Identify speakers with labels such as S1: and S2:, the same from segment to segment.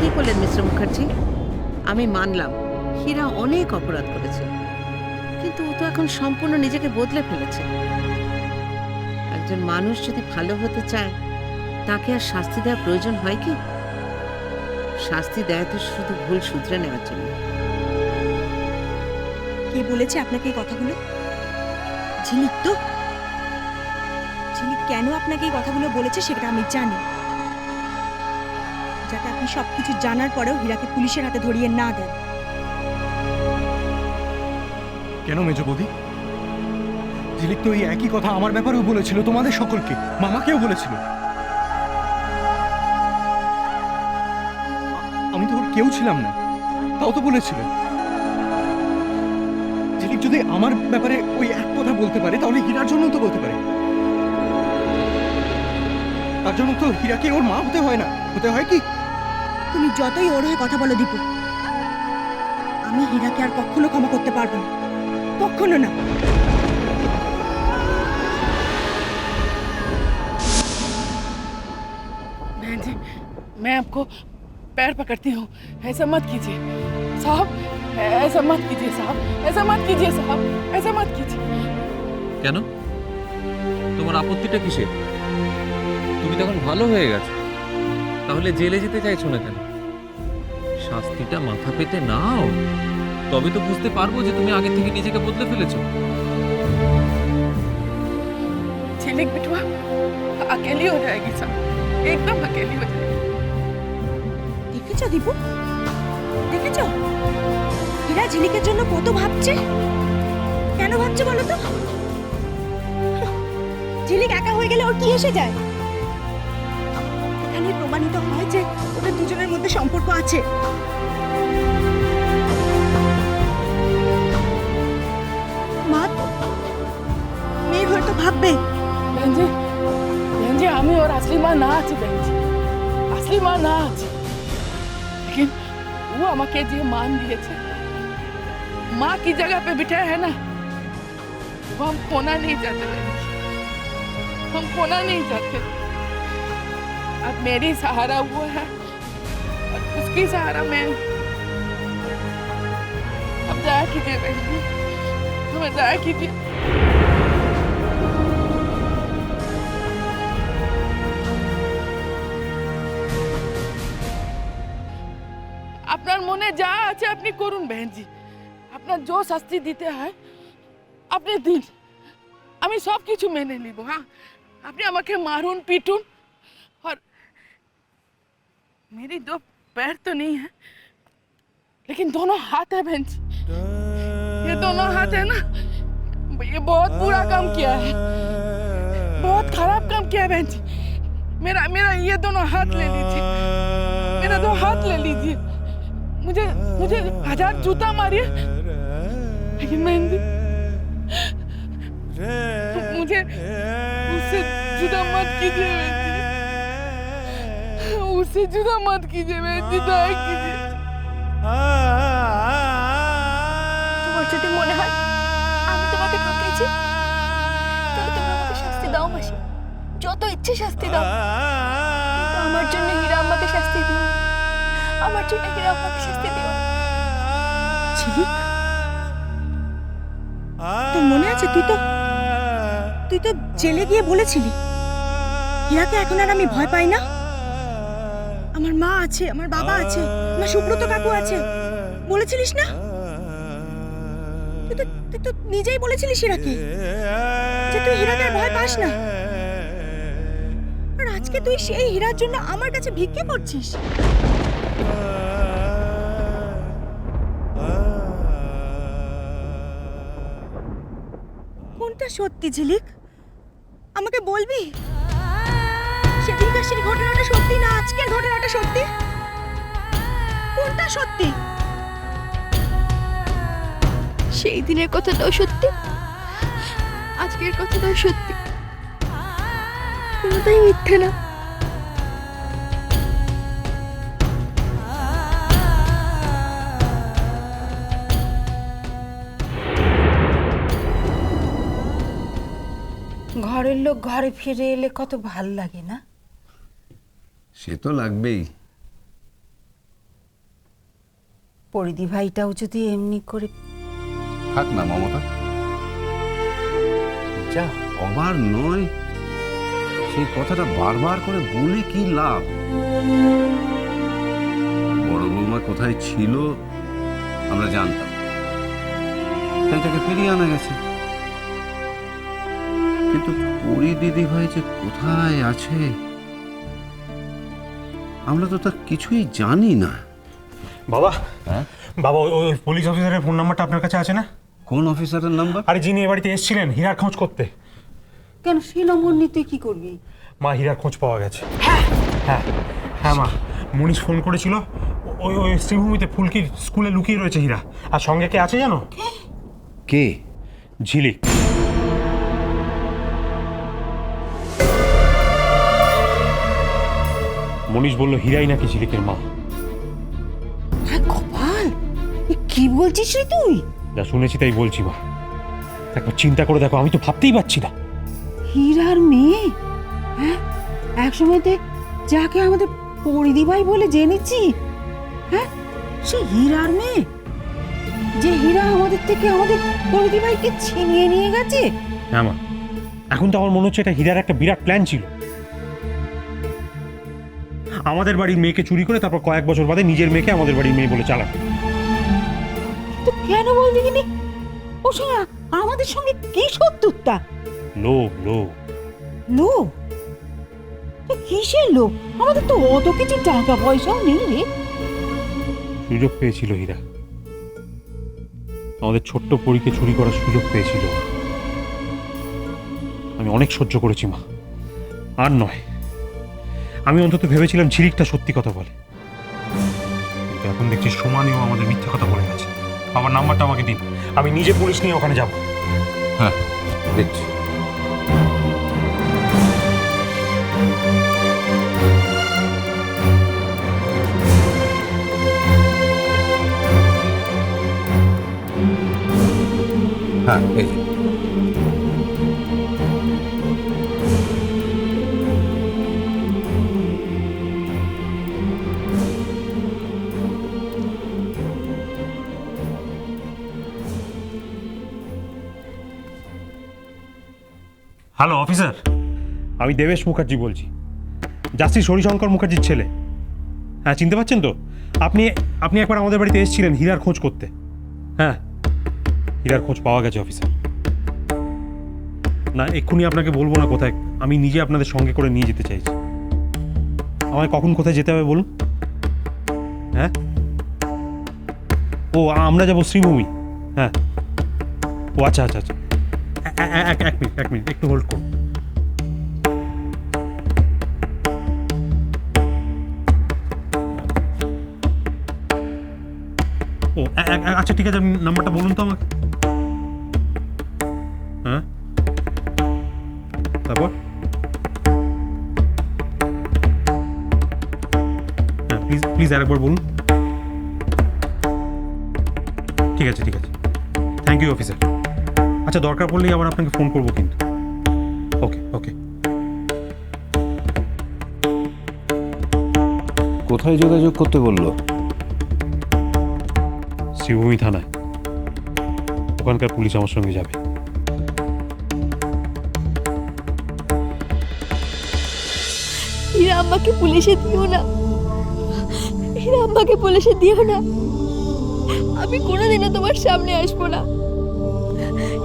S1: কি করলেন মিস্টার মুখার্জি? আমি মানলাম, হীরা অনেক অপরাধ করেছে। কিন্তু ও তো এখন সম্পূর্ণ নিজেকে বদলে ফেলেছে। একজন মানুষ যদি ভালো হতে চায়, তাকে আর শাস্তি দেওয়ার প্রয়োজন হয় কি? শাস্তি দেয় তো শুধু ভুল শুধরে নেওয়ার জন্য।
S2: কে বলেছে আপনাকে এই কথাগুলো? ঝিলিক তো? ঝিলিক কেন আপনাকে এই কথাগুলো বলেছে সেটা আমি জানি। যাতে আপনি সবকিছু জানার পরেও হীরাকে পুলিশের হাতে ধরিয়ে না দেন।
S3: কেন মেজ বৌদি? ঝিলিক তো এই একই কথা আমার ব্যাপারেও বলেছিল, তোমাদের সকলকে। মামাকেও বলেছিল। আমি তো ওর কেউ ছিলাম না, তাও তো বলেছিল। ঝিলিক যদি আমার ব্যাপারে ওই এক কথা বলতে পারে, তাহলে হীরার জন্য তো বলতে পারে। তার জন্য তো হীরাকে ওর মা হতে হয় না। হতে হয় কি?
S2: তুমি যতই ওর হয়ে কথা বলো দীপু আমি হীরাকে আর কখনো ক্ষমা করতে পারবো না কখনো না
S4: बहन जी मैं आपको पैर पकड़ती हूँ ऐसा मत कीजिए साहब ऐसा मत कीजिए साहब ऐसा मत कीजिए साहब ऐसा मत कीजिए
S5: কেন তোমার আপত্তিটা কিসে তুমি তখন ভালো হয়ে গেছো তাহলে জেলে যেতে চাইছো না কেন শাস্তিটা মাথা পেতে নাও তবে তো বুঝতে পারবো যে তুমি আগে থেকে নিজেকে বদলে ফেলেছো
S4: झिलिक बिटवा अकेली हो जाएगी साहब एकदम अकेली हो जाएगी
S2: দেখেছ দীপু দেখেছ হীরা ঝিলিকের জন্য কত ভাবছে কেন ভাবছে বলো তো ঝিলিক একা হয়ে গেলে ওর কি এসে যায় এখানে প্রমাণিত হয় যে ওদের দুজনের মধ্যে সম্পর্ক আছে মা মেয়ে হয়তো ভাববে
S4: बहन जी बहन जी আমি ওর असली माँ না আছি बहन जी असली माँ না আছি लेकिन वो আমাকে যে मान দিয়েছে माँ की जगह पे बिठाया है ना वो हम खोना नहीं चाहते बहन जी हम खोना नहीं चाहते अब मेरी सहारा वो है और उसकी सहारा मैं हूं। अब दया कीजिए बहन जी हमें दया कीजिए আপনার মনে যা আছে আপনি করুন বেহেনজি আপনার যে শাস্তি দিতে হয় আপনি দিন আমি সব কিছু মেনে নিব হ্যাঁ আপনি আমাকে মারুন পিটুন और मेरी दो पैर तो नहीं है, लेकिन दोनों हाथ है बहन जी। ये दोनों हाथ है ना। ये बहुत बुरा काम किया है। बहुत खराब काम किया है बहन जी। मेरा मेरा ये दोनों हाथ ले लीजिए। मेरा दो हाथ ले लीजिए। मुझे मुझे हज़ार जूता मारिए। लेकिन मेहंदी मुझे उससे जुदा मत कीजिए। मेहंदी उससे जुदा मत कीजिए मेहंदी दया कीजिए
S6: তোমার যদি মনে হয় আমি তোমাকে ঠকেছি তাহলে তুমি আমাকে শাস্তি দাও মাসি যত ইচ্ছে শাস্তি দাও কিন্তু আমার জন্য হীরা আম্মাকে শাস্তি দিও আমার জন্য হীরা আম্মাকে শাস্তি দিও
S2: ঝিলিক তোর মনে আছে তুই তো তুই তো জেলে গিয়ে বলেছিলি হিয়াকে এখন আর আমি ভয় পাই না আমার মা আছে, আমার বাবা আছে, আমার সুব্রত কাকু আছে। বলেছিলিস না? তুই তো তুই তো নিজেই বলেছিলিস হিরাকে যে তুই হীরাকে ভয় পাস না। আর আজকে তুই সেই হীরার জন্য আমার কাছে ভিক্ষে করছিস। কোনটা সত্যি ঝিলিক? আমাকে বলবি? সেই ঘটনাটা সত্যি না? আজকের ঘটনাটা সত্যি? কোনটা সত্যি?
S6: সেই দিনের কথাটাও সত্যি। আজকের কথাটাও সত্যি। কোনোটাই মিথ্যে না।
S7: ঘরের লোক ঘরে ফিরে এলে কত ভালো লাগে না?
S8: সে তো লাগবেই।
S7: পরিধি ভাইটাও যদি এমনি করে
S8: থাক না মমতা। যা অবার নয় সেই কথাটা বারবার করে বলে কি লাভ? বড় বৌমা কোথায় ছিল আমরা জানতাম। তাই তাকে ফিরিয়ে আনা গেছে। কিন্তু পরি দিদি ভাই যে কোথায় আছে আমরা তো তার কিছুই জানি না।
S3: বাবা
S8: হ্যাঁ?
S3: বাবা ওই ওই পুলিশ অফিসারের ফোন নাম্বারটা আপনার কাছে আছে না?
S8: কোন অফিসারের নাম্বার?
S3: আরে যিনি এ বাড়িতে এসেছিলেন হীরার খোঁজ করতে।
S7: কেন সেই নম্বর নিতে কি করবি?
S3: মা হীরার খোঁজ পাওয়া গেছে। হ্যাঁ হ্যাঁ মা মনীষ ফোন করেছিল। ওই ওই শ্রীভূমিতে ফুলকির স্কুলে লুকিয়ে রয়েছে হীরা। আর সঙ্গে কে আছে জানো?
S8: কে?
S3: ঝিলিক। মনীষ বলল হীরাই নাকি ঝিলিকের মা?
S7: হ্যাঁ কপাল কি বলছিস রে তুই?
S3: যা শুনেছি তাই বলছি মা। একবার চিন্তা করে দেখো আমি তো ভাবতেই পারছি না।
S7: হীরার মেয়ে? হ্যাঁ? একসময়তে যাকে আমাদের পরিধি ভাই বলে জেনেছি। হ্যাঁ? সে হীরার মেয়ে? যে হীরা আমাদের থেকে আমাদের পরিধি ভাইকে ছিনিয়ে নিয়ে গেছে?
S3: হ্যাঁ মা। এখন তো আমার মনে হচ্ছে এটা হীরার একটা বিরাট প্ল্যান ছিল। আমাদের বাড়ির মেয়েকে চুরি করে তারপর কয়েক বছর বাদে নিজের মেয়েকে আমাদের বাড়ির মেয়ে বলে চালাবে
S7: তো কেন বল দেখিনি? ও সঙ্গে আমাদের সঙ্গে কি শত্রুতা?
S3: লোভ লোভ।
S7: লোভ? কিসের লোভ? আমাদের তো অত কিছু টাকা পয়সাও নেই রে।
S3: সুযোগ পেয়েছিল হীরা। আমাদের ছোট্ট পরীকে চুরি করার সুযোগ পেয়েছিল। আমি অনেক সহ্য করেছি মা। আর নয়। আমি অন্তত ভেবেছিলাম ঝিলিকটা সত্যি কথা বলে। কিন্তু এখন দেখছি সমানেও আমাদের মিথ্যা কথা বলে গেছে। আমার নাম্বারটা আমাকে দিন। আমি নিজে পুলিশ নিয়ে ওখানে যাব।
S8: হ্যাঁ দেখছি। হ্যাঁ এই
S3: হ্যালো অফিসার আমি দেবেশ মুখার্জি বলছি। জাস্টিস হরিশঙ্কর মুখার্জির ছেলে। হ্যাঁ চিনতে পারছেন তো? আপনি আপনি একবার আমাদের বাড়িতে এসেছিলেন হীরার খোঁজ করতে। হ্যাঁ? হীরার খোঁজ পাওয়া গেছে অফিসার না, এক্ষুনি আপনাকে বলব না কোথায়। আমি নিজে আপনাদের সঙ্গে করে নিয়ে যেতে চাইছি। আমায় কখন কোথায় যেতে হবে বলুন? হ্যাঁ? ও, আমরা যাব শ্রীভূমি। হ্যাঁ। ও আচ্ছা আচ্ছা আচ্ছা। এক এক মিনিট এক মিনিট একটু হোল্ড করুন। ও আচ্ছা ঠিক আছে, নাম্বারটা বলুন তো আমাকে। হ্যাঁ? তারপর? হ্যাঁ প্লিজ প্লিজ আরেকবার বলুন। ঠিক আছে ঠিক আছে। থ্যাংক ইউ অফিসার আচ্ছা দরকার পড়লেই আবার আপনাকে ফোন করব কিন্তু। ওকে ওকে
S8: কোথায় যোগাযোগ করতে বলল?
S3: শ্রীভূমি থানায়। ওখানকার পুলিশ আমার সঙ্গে যাবে।
S6: হীরা আম্মাকে পুলিশে দিও না। হীরা আম্মাকে পুলিশে দিও না। আমি কোনোদিনও তোমার সামনে আসব না।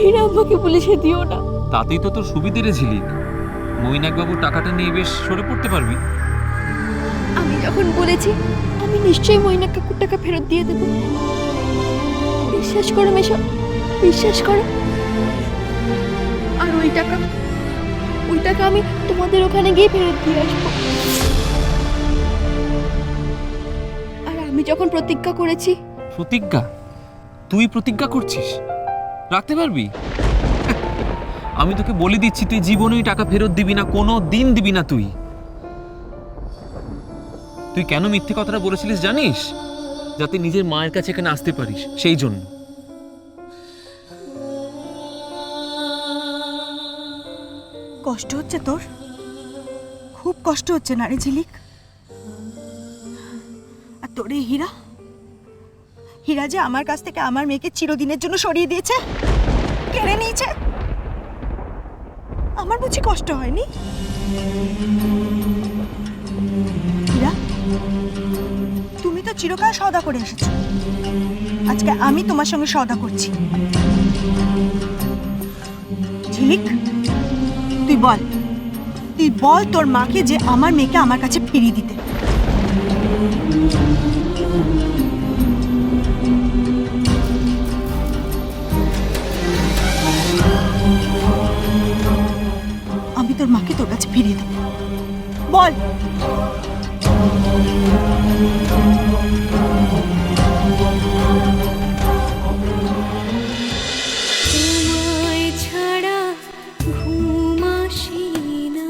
S6: হীরা আম্মাকে পুলিশে দিও না।
S5: তাতেই তো তোর সুবিধে রে ঝিলিক টাকাটা নিয়ে বেশ সরে পড়তে পারবি।
S6: আমি যখন বলেছি আমি নিশ্চয়ই মইনা কাকুর টাকা ফেরত দিয়ে দেব। বিশ্বাস করো মেশো বিশ্বাস করো। আর ওই টাকা ওই টাকা আমি তোমাদের ওখানে গিয়ে ফেরত দিয়ে আসব। আর আমি যখন প্রতিজ্ঞা করেছি
S5: প্রতিজ্ঞা? তুই প্রতিজ্ঞা করছিস? রাখতে পারবি? আমি তোকে বলে দিচ্ছি, তুই জীবনেই টাকা ফেরত দিবি না, কোনো দিন দিবি না তুই। তুই কেন মিথ্যে কথাটা বলেছিলিস জানিস? যাতে নিজের মায়ের কাছে এখানে আসতে পারিস, সেই জন্য।
S2: কষ্ট হচ্ছে তোর? খুব কষ্ট হচ্ছে না রে ঝিলিক। আর তোর এই হীরা? হীরা যে আমার কাছ থেকে আমার মেয়েকে চিরদিনের জন্য সরিয়ে দিয়েছে, কেড়ে নিয়েছে, আমার বুঝি কষ্ট হয়নি? হীরা, তুমি তো চিরকাল সওদা করে এসেছ। আজকে আমি তোমার সঙ্গে সওদা করছি। ঝিলিক তুই বল তুই বল তোর মাকে যে আমার মেয়েকে আমার কাছে ফিরিয়ে দিতে। তোর মাকে তোর কাছে ফিরিয়ে দেবো বল।
S6: তোমায় ছাড়া ঘুম আসি না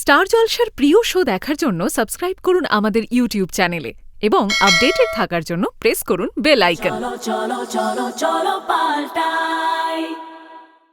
S9: স্টার জলসার প্রিয় শো দেখার জন্য সাবস্ক্রাইব করুন আমাদের ইউটিউব চ্যানেলে এবং আপডেটেড থাকার জন্য প্রেস করুন বেল আইকন।